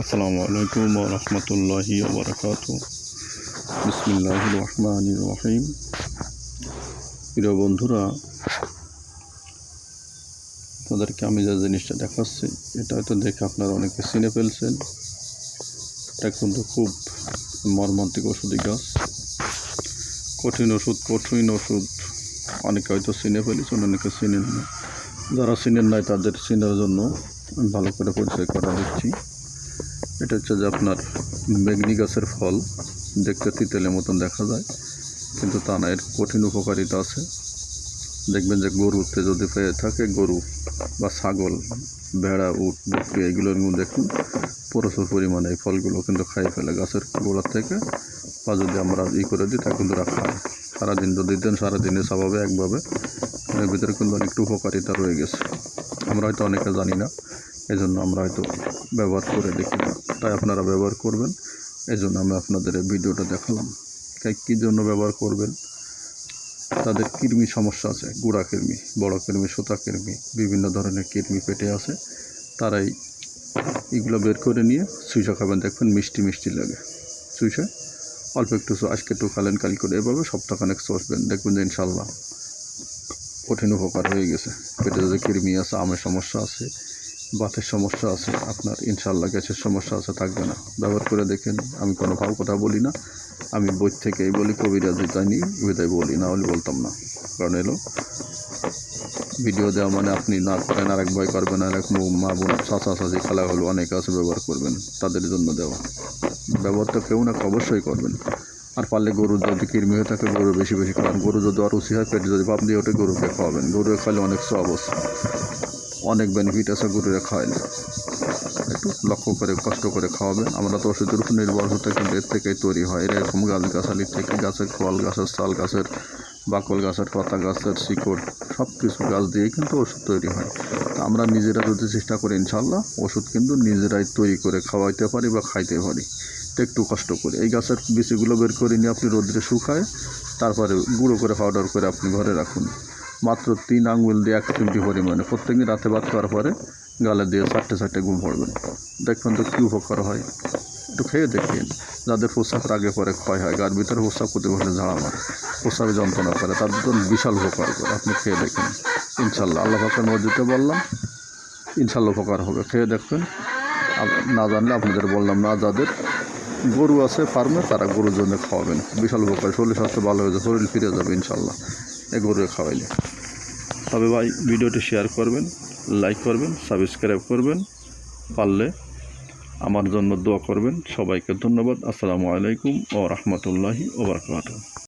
আসসালামু আলাইকুম রহমতুল্লাহি ওবরাকাত বিসমিল্লাহ রহমান রহিম। প্রিয় বন্ধুরা তাদেরকে আমি যা জিনিসটা দেখাচ্ছি, এটা হয়তো দেখে আপনারা অনেকে চিনে ফেলছেন। এটা কিন্তু খুব মর্মান্তিক ওষুধি গাছ। কঠিন ওষুধ কঠিন ওষুধ, অনেকে হয়তো চিনে ফেলেছেন, অনেকে চিনেন না। যারা চিনেন নাই, তাদের চিনার জন্য আমি ভালো করে পরিচয় করা দিচ্ছি। এটা হচ্ছে যে আপনার বেগনি গাছের ফল। দেখতে তিতেলের মতন দেখা যায়, কিন্তু তা না, এর কঠিন উপকারিতা আছে। দেখবেন যে গরুতে যদি পেয়ে থাকে, গরু বা ছাগল, ভেড়া, উট, বকরি, এগুলোর মধ্যে দেখুন প্রচুর পরিমাণে এই ফলগুলো কিন্তু খাই ফেলে গাছের গোড়ার থেকে। বা যদি আমরা ই করে দিই, তা কিন্তু ওরা খায় সারাদিন যদি দেন, সারাদিনে স্বভাবে, একভাবে, এর ভিতরে কিন্তু অনেকটা উপকারিতা রয়ে গেছে। আমরা হয়তো অনেকে জানি না এই জন্য আমরা হয়তো ব্যবহার করে দেখি না। তাই আপনারা ব্যবহার করবেন। এই জন্য আমি আপনাদের ভিডিওটা দেখালাম। তাই কী জন্য ব্যবহার করবেন? তাদের কৃমি সমস্যা আছে। গুঁড়া কৃমি, বড় কৃমি, সুতা কৃমি, বিভিন্ন ধরনের কৃমি পেটে আছে। তারাই এগুলো বের করে নিয়ে সুইসা খাবেন। দেখবেন মিষ্টি মিষ্টি লাগে। সুইসা অল্প একটু আজকে একটু খালেন, কালি করে এভাবে সপ্তাহখানেক চষবেন দেখবেন যে ইনশাল্লাহ কঠিন উপকার হয়ে গেছে। পেটে যদি কৃমি আছে, আমের সমস্যা আছে বাতের সমস্যা আছে, আপনার ইনশাল্লাহ গ্যাসের সমস্যা আছে, থাকবে না। ব্যবহার করে দেখেন, আমি কোনো ভাও কথা বলি না। আমি বই থেকেই বলি, কবিরাজি জানি বিদায় বলি, না হলে বলতাম না। কারণ এলো, ভিডিও দেওয়া মানে আপনি না করেন আর এক ভয় করবেন আর এক মু- বোন, চাচা, চাচি, খালা হলো, অনেক আছে ব্যবহার করবেন, তাদের জন্য দেওয়া। ব্যবহার তো কেউ না, অবশ্যই করবেন। আর পারলে গরুর যদি কৃমি হয়ে থাকে, গরু বেশি বেশি খাওয়ান। গরু যদি অরুচি হয়, পেটে যদি দিয়ে ওঠে, গরুকে খাওয়াবেন। গরুকে খাওয়ালে অনেক সব আছে অনেক বেনিফিট আছে গরুরে খাওয়াইলে। একটু লক্ষ্য করে, কষ্ট করে খাওয়াবেন। আমরা তো ওষুধের উপর নির্ভর হতে কিন্তু এর থেকেই তৈরি হয়। এরকম গাছ গাছালি থেকে গাছের ফল গাছের চাল গাছের বাকল গাছের পাতা গাছের শিকড় সব কিছু গাছ দিয়েই কিন্তু ওষুধ তৈরি হয়। আমরা নিজেরা যদি চেষ্টা করি ইনশাল্লাহ ওষুধ কিন্তু নিজেরাই তৈরি করে খাওয়াইতে পারি বা খাইতে পারি। একটু কষ্ট করে। এই গাছের বিচিগুলো বের করে নিয়ে আপনি রোদ্রে শুকায়, তারপরে গুঁড়ো করে পাউডার করে আপনি ঘরে রাখুন। মাত্র তিন আঙুল দিয়ে এক চিমটি পরিমাণে। প্রত্যেকদিন রাতে ভাত খাওয়ার পরে গালে দিয়ে চারটে চারটে ঘুম পড়বেন দেখবেন তো কী উপকার হয়। একটু খেয়ে দেখেন যাদের প্রস্রাবের আগে পরে ক্ষয় হয়, গার ভিতরে প্রস্রাব করতে বসলে ঝাড়া মারে প্রস্রাবে যন্ত্রণা করে তাদের জন্য বিশাল উপকার করে। আপনি খেয়ে দেখেন। ইনশাল্লাহ, আল্লাহ পাকের মসজিদে বললাম, ইনশাল্লাহ উপকার হবে। খেয়ে দেখবেন। না জানলে আপনাদের বললাম না, যাদের গরু আছে ফার্মে, তারা গরুর জন্য খাওয়াবেন। বিশাল উপকার। শরীর স্বাস্থ্য ভালো হয়ে যাবে, শরীর ফিরে যাবে ইনশাল্লাহ। গরুকে খাওয়াইলে। তবে ভাই, ভিডিওটি শেয়ার করবেন, লাইক করবেন, সাবস্ক্রাইব করবেন, পারলে আমার জন্য দোয়া করবেন। সবাইকে ধন্যবাদ। আসসালামু আলাইকুম ও রহমতুল্লাহি ওবরকাত